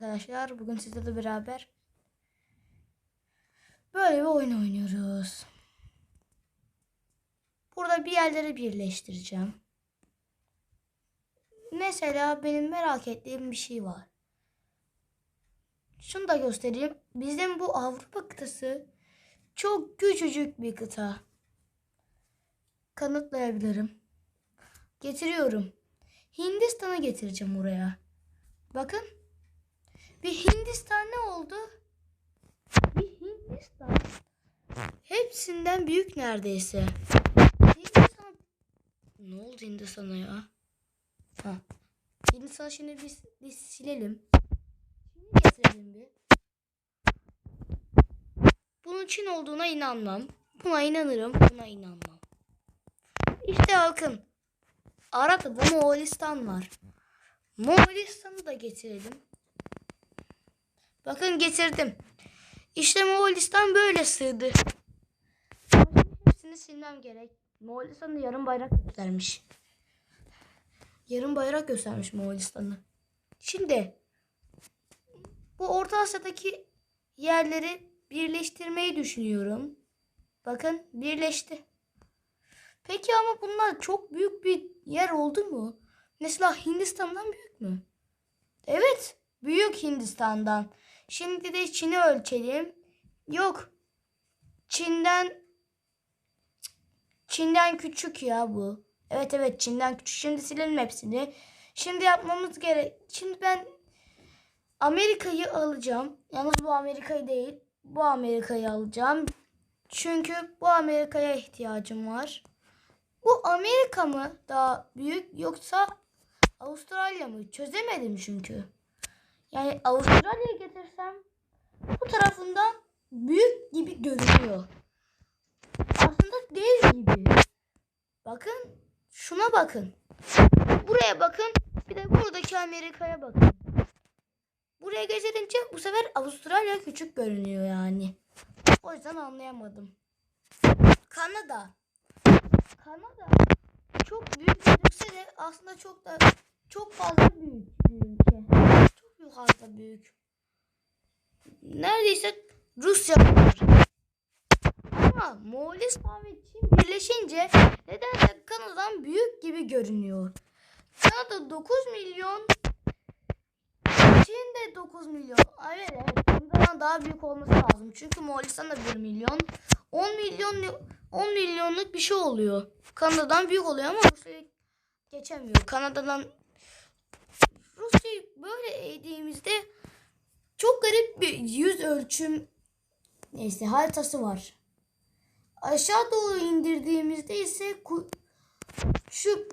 Arkadaşlar bugün sizlerle beraber böyle bir oyun oynuyoruz. Burada bir yerleri birleştireceğim. Mesela benim merak ettiğim bir şey var. Şunu da göstereyim. Bizim bu Avrupa kıtası çok küçücük bir kıta. Kanıtlayabilirim. Getiriyorum. Hindistan'ı getireceğim oraya. Bakın. Bir Hindistan ne oldu? Bir Hindistan. Hepsinden büyük neredeyse. Hindistan. Ne oldu Hindistan'a ya? Ha. Hindistan'ı şimdi biz, biz silelim. Şimdi getirelim bir. Bunun Çin olduğuna inanmam. Buna inanırım, buna inanmam. İşte bakın. Arada Moğolistan var. Moğolistan'ı da getirelim. Bakın getirdim. İşte Moğolistan böyle sığdı. Hepsini silmem gerek. Moğolistan'da yarım bayrak göstermiş. Yarım bayrak göstermiş Moğolistan'ı. Şimdi bu Orta Asya'daki yerleri birleştirmeyi düşünüyorum. Bakın birleşti. Peki ama bunlar çok büyük bir yer oldu mu? Mesela Hindistan'dan büyük mü? Evet, büyük Hindistan'dan. Şimdi de Çin'i ölçelim. Yok. Çin'den Çin'den küçük ya bu. Evet evet Çin'den küçük. Şimdi silelim hepsini. Şimdi yapmamız gerek. Şimdi ben Amerika'yı alacağım. Yalnız bu Amerika'yı değil. Bu Amerika'yı alacağım. Çünkü bu Amerika'ya ihtiyacım var. Bu Amerika mı daha büyük yoksa Avustralya mı? Çözemedim çünkü. Yani Avustralya'ya getirsem bu tarafından büyük gibi görünüyor. Aslında dev gibi. Bakın şuna bakın. Buraya bakın. Bir de buradaki Amerika'ya bakın. Buraya getirince bu sefer Avustralya küçük görünüyor yani. O yüzden anlayamadım. Kanada. Kanada çok büyük gözükse de aslında çok da çok fazla büyük bir ülke. Fazla büyük. Neredeyse Rusya kadar. Ama Moğolistan ve Çin birleşince nedense Kanada'dan büyük gibi görünüyor. Kanada 9 milyon Çin de 9 milyon. Evet evet. Kanada'dan daha büyük olması lazım. Çünkü Moğolistan da 1 milyon. 10 milyon 10 milyonluk bir şey oluyor. Kanada'dan büyük oluyor ama Rusya'yı geçemiyor. Kanada'dan Rusya'yı böyle eğdiğimizde çok garip bir yüz ölçüm neyse haritası var. Aşağı doğru indirdiğimizde ise şu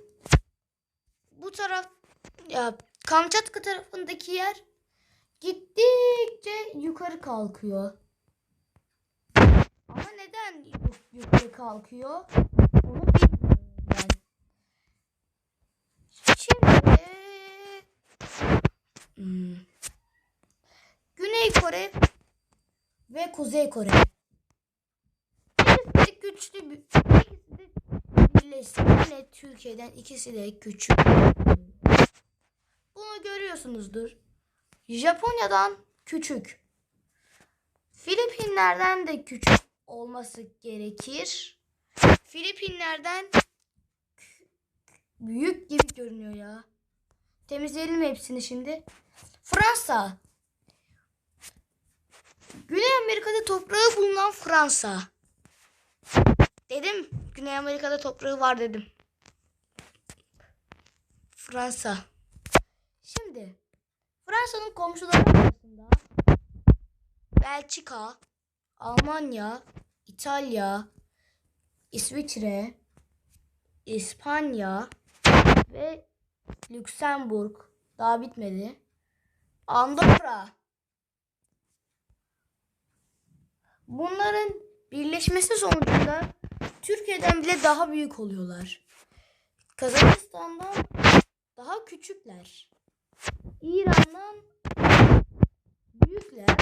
bu taraf ya Kamçatka tarafındaki yer gittikçe yukarı kalkıyor. Ama neden yu- yukarı kalkıyor? Onu bilmiyorum ben. Şimdi hmm, Güney Kore ve Kuzey Kore. İkisi güçlü bir ikisi de birleşsin. Yine Türkiye'den ikisi de küçük. Bunu görüyorsunuzdur. Japonya'dan küçük. Filipinler'den de küçük olması gerekir. Filipinler'den büyük gibi görünüyor ya. Temizleyelim hepsini şimdi. Fransa. Güney Amerika'da toprağı bulunan Fransa. Dedim. Güney Amerika'da toprağı var dedim. Fransa. Şimdi Fransa'nın komşuları arasında Belçika, Almanya, İtalya, İsviçre, İspanya ve Lüksemburg daha bitmedi. Andorra. Bunların birleşmesi sonucunda Türkiye'den bile daha büyük oluyorlar. Kazakistan'dan daha küçükler. İran'dan büyükler.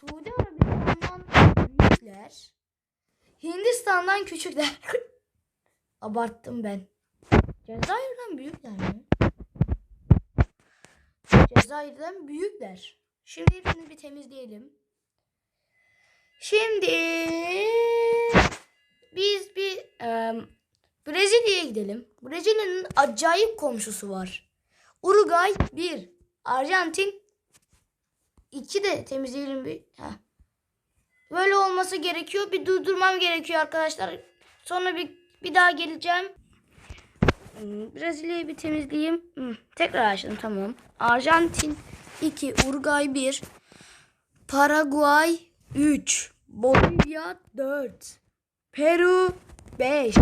Suudi Arabistan'dan büyükler. Hindistan'dan küçükler. Abarttım ben. Cezayir'den büyükler mi? Cezayir'den büyükler. Şimdi hepsini bir temizleyelim. Şimdi biz bir em, Brezilya'ya gidelim. Brezilya'nın acayip komşusu var. Uruguay 1, Arjantin 2 de temizleyelim bir. Heh. Böyle olması gerekiyor. Bir durdurmam gerekiyor arkadaşlar. Sonra bir bir daha geleceğim. Hmm, Brezilya'yı bir temizleyeyim. Hmm, Tekrar açtım tamam. Arjantin 2, Uruguay 1, Paraguay 3, Bolivya 4, Peru 5,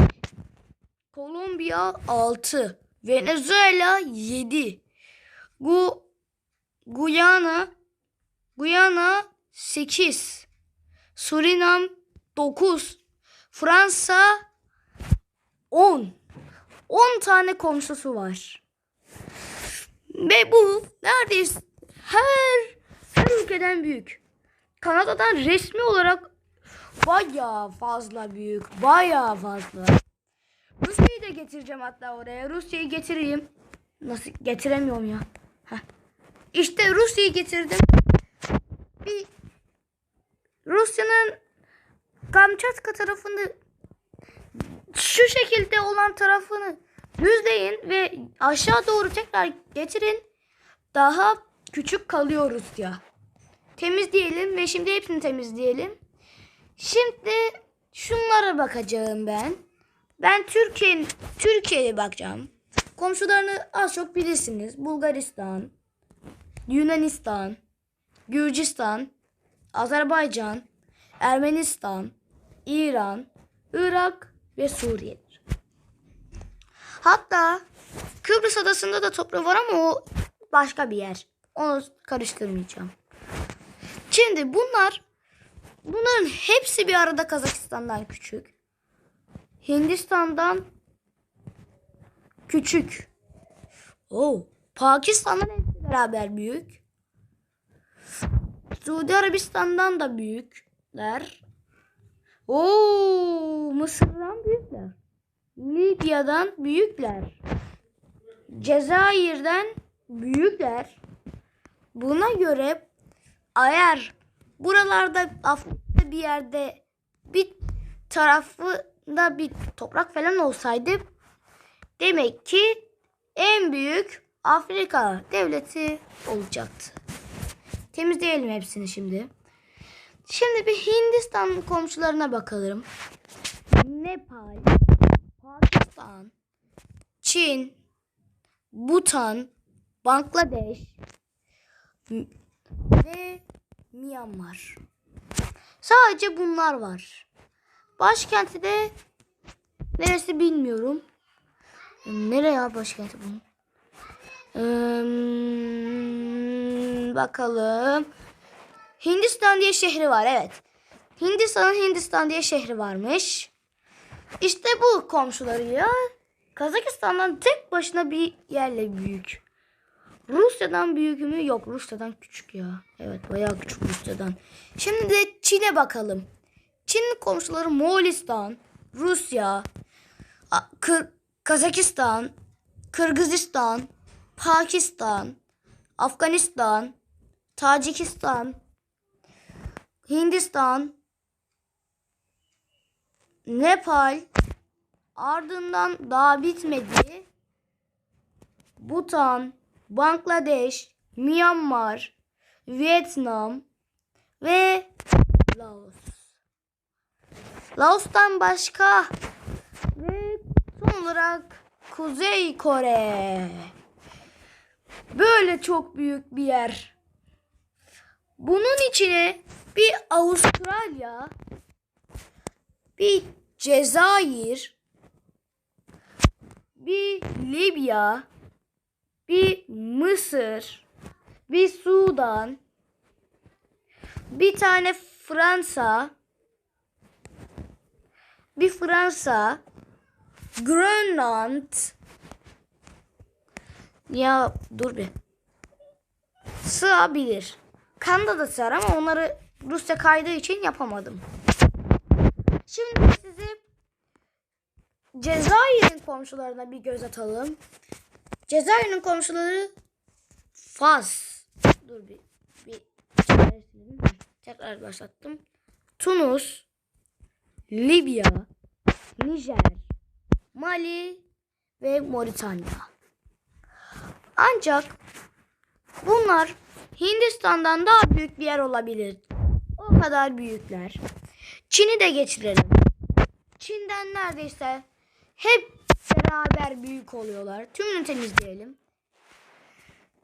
Kolombiya 6, Venezuela 7, Gu Guyana Guyana 8, Surinam 9, Fransa 10. 10 tane komşusu var. Ve bu neredeyse her her ülkeden büyük. Kanada'dan resmi olarak bayağı fazla büyük. Bayağı fazla. Rusya'yı da getireceğim hatta oraya. Rusya'yı getireyim. Nasıl getiremiyorum ya. Heh. İşte Rusya'yı getirdim. Bir Rusya'nın Kamçatka tarafında şu şekilde olan tarafını düzleyin ve aşağı doğru tekrar getirin. Daha küçük kalıyor Rusya. Temizleyelim ve şimdi hepsini temizleyelim. Şimdi şunlara bakacağım ben. Ben Türkiye Türkiye'ye bakacağım. Komşularını az çok bilirsiniz. Bulgaristan, Yunanistan, Gürcistan, Azerbaycan, Ermenistan, İran, Irak ve Suriye'dir. Hatta Kıbrıs adasında da toprağı var ama o başka bir yer. Onu karıştırmayacağım. Şimdi bunlar bunların hepsi bir arada Kazakistan'dan küçük. Hindistan'dan küçük. Oo, Pakistan'dan hepsi beraber büyük. Suudi Arabistan'dan da büyükler. Oo, Mısır'dan büyükler. Libya'dan büyükler. Cezayir'den büyükler. Buna göre eğer buralarda Afrika'da bir yerde bir tarafında bir toprak falan olsaydı demek ki en büyük Afrika devleti olacaktı. Temizleyelim hepsini şimdi. Şimdi bir Hindistan komşularına bakalım. Nepal, Pakistan, Çin, Bhutan, Bangladeş ve Myanmar. Sadece bunlar var. Başkenti de neresi bilmiyorum. Nereye ya başkenti bunun? Hmm, bakalım. Hindistan diye şehri var evet. Hindistan'ın Hindistan diye şehri varmış. İşte bu komşuları ya. Kazakistan'dan tek başına bir yerle büyük. Rusya'dan büyük mü? Yok Rusya'dan küçük ya. Evet bayağı küçük Rusya'dan. Şimdi de Çin'e bakalım. Çin'in komşuları Moğolistan, Rusya, Kır- Kazakistan, Kırgızistan, Pakistan, Afganistan, Tacikistan, Hindistan, Nepal, ardından daha bitmedi. Bhutan, Bangladeş, Myanmar, Vietnam ve Laos. Laos'tan başka ve son olarak Kuzey Kore. Böyle çok büyük bir yer. Bunun içine bir Avustralya, bir Cezayir, bir Libya, bir Mısır, bir Sudan, bir tane Fransa, bir Fransa, Grönland, ya dur bir. Sığabilir. Kanada da sığar ama onları Rusya kaydığı için yapamadım. Şimdi size Cezayir'in komşularına bir göz atalım. Cezayir'in komşuları Fas, dur bir bir tekrar başlattım. Tunus, Libya, Nijer, Mali ve Moritanya. Ancak bunlar Hindistan'dan daha büyük bir yer olabilir. O kadar büyükler. Çin'i de geçirelim. Çin'den neredeyse hep beraber büyük oluyorlar. Tümünü temizleyelim.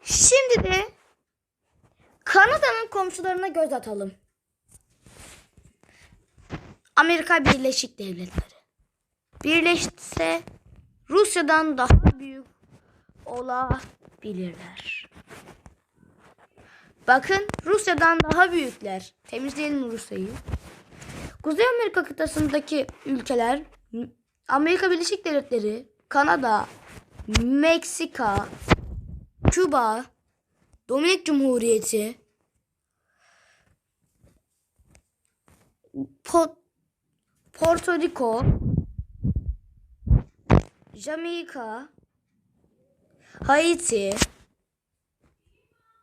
Şimdi de Kanada'nın komşularına göz atalım. Amerika Birleşik Devletleri. Birleşse Rusya'dan daha büyük olabilirler. Bakın Rusya'dan daha büyükler. Temizleyelim Rusya'yı. Kuzey Amerika kıtasındaki ülkeler Amerika Birleşik Devletleri, Kanada, Meksika, Küba, Dominik Cumhuriyeti, Po- Porto Rico, Jamaika, Haiti,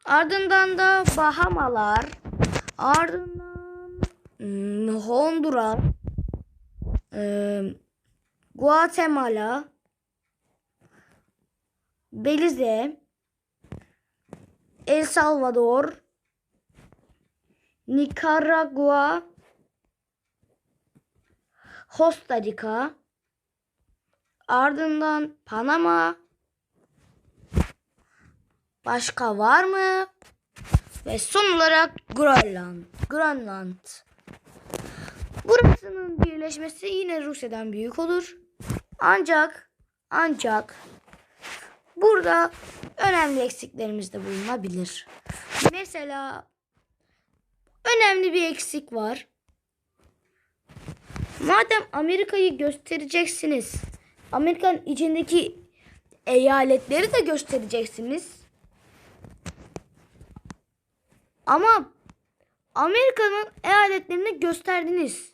ardından da Bahamalar, ardından hmm, Honduras, e, Guatemala, Belize, El Salvador, Nikaragua, Costa Rica, ardından Panama, başka var mı? Ve son olarak Grönland. Grönland. Burasının birleşmesi yine Rusya'dan büyük olur. Ancak ancak burada önemli eksiklerimiz de bulunabilir. Mesela önemli bir eksik var. Madem Amerika'yı göstereceksiniz, Amerika'nın içindeki eyaletleri de göstereceksiniz. Ama Amerika'nın eyaletlerini gösterdiniz.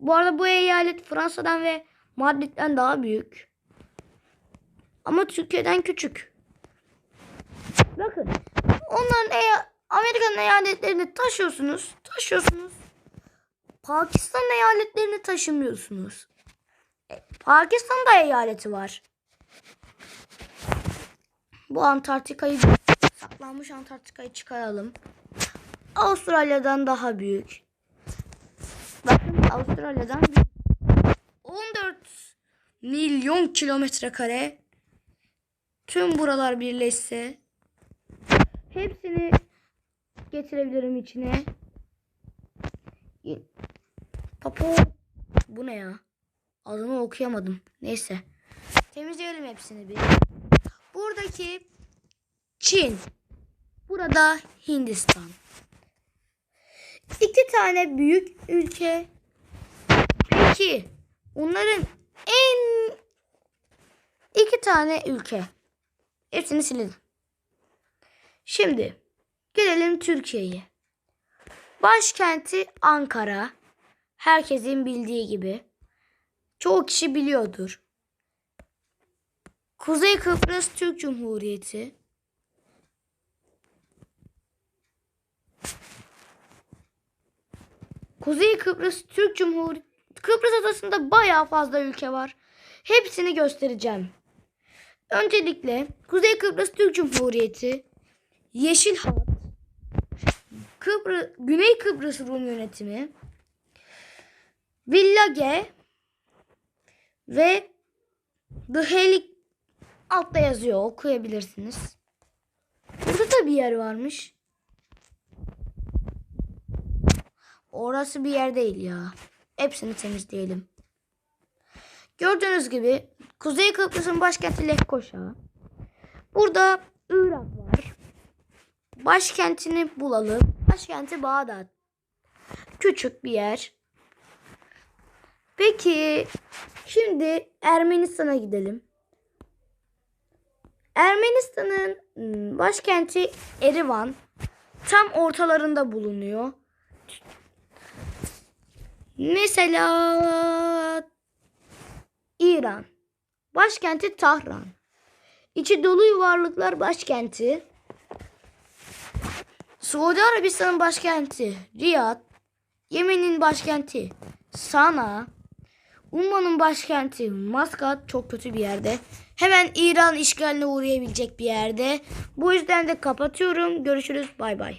Bu arada bu eyalet Fransa'dan ve Madrid'den daha büyük. Ama Türkiye'den küçük. Bakın. Onların eya Amerika'nın eyaletlerini taşıyorsunuz. Taşıyorsunuz. Pakistan eyaletlerini taşımıyorsunuz. E, Pakistan'da eyaleti var. Bu Antarktika'yı saklanmış Antarktika'yı çıkaralım. Avustralya'dan daha büyük. Bakın Avustralya'dan büyük. 14 milyon kilometre kare. Tüm buralar birleşse hepsini getirebilirim içine. Papo bu ne ya? Adını okuyamadım. Neyse. Temizleyelim hepsini bir. Buradaki Çin. Burada Hindistan. İki tane büyük ülke. Peki onların en iki tane ülke. Hepsini silelim. Şimdi gelelim Türkiye'ye. Başkenti Ankara. Herkesin bildiği gibi. Çoğu kişi biliyordur. Kuzey Kıbrıs Türk Cumhuriyeti. Kuzey Kıbrıs Türk Cumhuriyeti. Kıbrıs adasında bayağı fazla ülke var. Hepsini göstereceğim. Öncelikle Kuzey Kıbrıs Türk Cumhuriyeti, Yeşil Hat, Kıbrıs, Güney Kıbrıs Rum Yönetimi, Village ve The Heli altta yazıyor okuyabilirsiniz. Burada da bir yer varmış. Orası bir yer değil ya. Hepsini temizleyelim. Gördüğünüz gibi Kuzey Kıbrıs'ın başkenti Lefkoşa. Burada Irak var. Başkentini bulalım. Başkenti Bağdat. Küçük bir yer. Peki şimdi Ermenistan'a gidelim. Ermenistan'ın hmm, başkenti Erivan tam ortalarında bulunuyor. Mesela İran. Başkenti Tahran. İçi dolu yuvarlıklar başkenti. Suudi Arabistan'ın başkenti Riyad, Yemen'in başkenti Sana, Umman'ın başkenti Maskat çok kötü bir yerde. Hemen İran işgaline uğrayabilecek bir yerde. Bu yüzden de kapatıyorum. Görüşürüz. Bay bay.